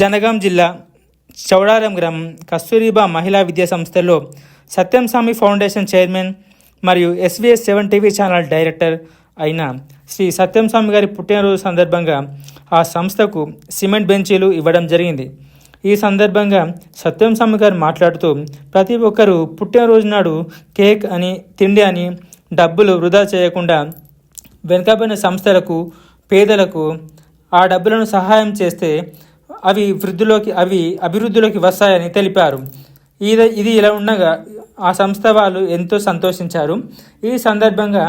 జనగాం జిల్లా చౌడారం గ్రామం కస్తూరిబా మహిళా విద్యా సంస్థలో సత్యం స్వామి ఫౌండేషన్ చైర్మన్ మరియు SVS seven TV channel director అయిన శ్రీ సత్యం స్వామి గారి పుట్టినరోజు సందర్భంగా ఆ సంస్థకు సిమెంట్ బెంచీలు ఇవ్వడం జరిగింది. ఈ సందర్భంగా సత్యం స్వామి గారు మాట్లాడుతూ ప్రతి ఒక్కరూ పుట్టినరోజు నాడు కేక్ అని తిండి అని డబ్బులు వృధా చేయకుండా వెనుకబడిన సంస్థలకు పేదలకు ఆ డబ్బులను సహాయం చేస్తే అవి వృద్ధిలోకి అవి అభివృద్ధిలోకి వస్తాయని తెలిపారు. ఇది ఇది ఇలా ఉండగా ఆ సంస్థ వాళ్ళు ఎంతో సంతోషించారు. ఈ సందర్భంగా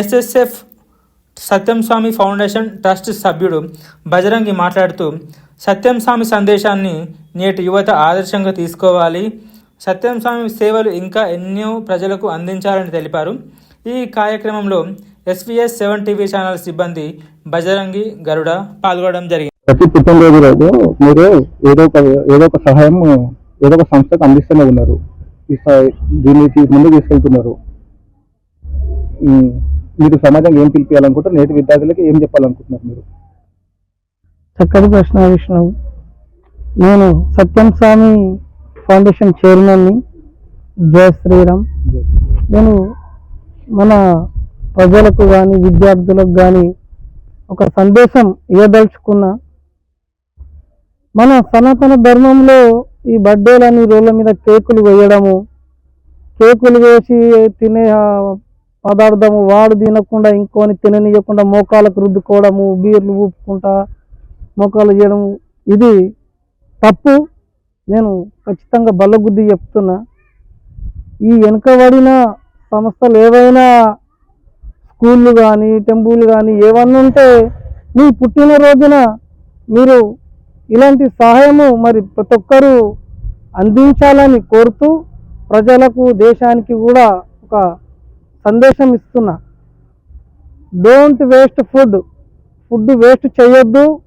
SSF Satyam Swami foundation trust సభ్యుడు బజరంగి మాట్లాడుతూ సత్యం స్వామి సందేశాన్ని నేటి యువత ఆదర్శంగా తీసుకోవాలి. సత్యం స్వామి సేవలు ఇంకా ఎన్నో ప్రజలకు అందించాలని తెలిపారు. ఈ కార్యక్రమంలో ఎస్విఎస్ సెవెన్ టీవీ ఛానల్ సిబ్బంది బజరంగి గరుడ పాల్గొనడం జరిగింది. ప్రతి పుట్టినరోజు రోజు మీరు ఏదో ఒక ఏదో ఒక సహాయం ఏదో ఒక సంస్థకు అందిస్తూనే ఉన్నారు. దీన్ని ముందుకు తీసుకెళ్తున్నారు. మీరు సమాజంగా ఏం పిలిపించాలనుకుంటారు నేటి విద్యార్థులకి ఏం చెప్పాలనుకుంటున్నారు మీరు? చక్కటి ప్రశ్న విష్ణు. నేను సత్యం స్వామి ఫౌండేషన్ చైర్మన్ని జయ శ్రీరామ్. నేను మన ప్రజలకు కానీ విద్యార్థులకు కానీ ఒక సందేశం ఇవ్వదలుచుకున్నా మన సనాతన ధర్మంలో ఈ బర్త్డేలని రోడ్ల మీద కేకులు వేయడము. కేకులు వేసి తినే పదార్థము వాడు తినకుండా ఇంకోని తిననీయకుండా మోకాలకు రుద్దుకోవడము బీర్లు ఊపుకుంటా మోకాలు చేయడము ఇది తప్పు. నేను ఖచ్చితంగా బల్లగుద్ది చెప్తున్నా. ఈ వెనుకబడిన సంస్థలు ఏవైనా స్కూళ్ళు కానీ టెంపుల్ కానీ ఏమన్నా ఉంటే మీ పుట్టినరోజున మీరు ఇలాంటి సహాయము మరి ప్రతి ఒక్కరూ అందించాలని కోరుతూ ప్రజలకు దేశానికి కూడా ఒక సందేశం ఇస్తున్నా. Don't waste food food waste చేయొద్దు.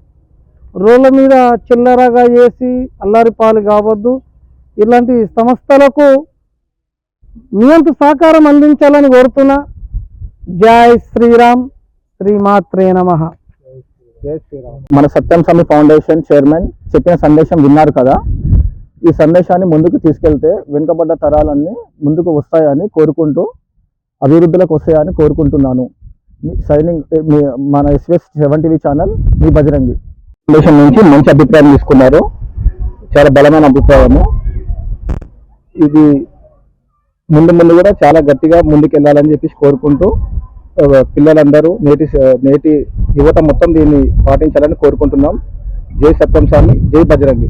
రోడ్ల మీద చిల్లరగా చేసి అల్లారిపాలు కావద్దు. ఇలాంటి సంస్థలకు మీ సహకారం అందించాలని కోరుతున్నా. జై శ్రీరామ్. శ్రీమాత్రే నమః. మన సత్యం స్వామి ఫౌండేషన్ చైర్మన్ చెప్పిన సందేశం విన్నారు కదా? ఈ సందేశాన్ని ముందుకు తీసుకెళ్తే వెనుకబడ్డ తరాలన్నీ ముందుకు వస్తాయని కోరుకుంటూ అభివృద్ధిలోకి వస్తాయని కోరుకుంటున్నాను. సైనింగ్ మన ఎస్విఎస్ సెవెన్ టీవీ ఛానల్ మీ బజరంగి. ఫౌండేషన్ నుంచి మంచి అభిప్రాయం తీసుకున్నారు. చాలా బలమైన అభిప్రాయము. ఇది ముందు ముందు కూడా చాలా గట్టిగా ముందుకెళ్ళాలని చెప్పేసి కోరుకుంటూ పిల్లలందరూ నేటి నేటి యువత మొత్తం దీన్ని పాటించాలని కోరుకుంటున్నాం. జై సత్యం స్వామి జై బజరంగి.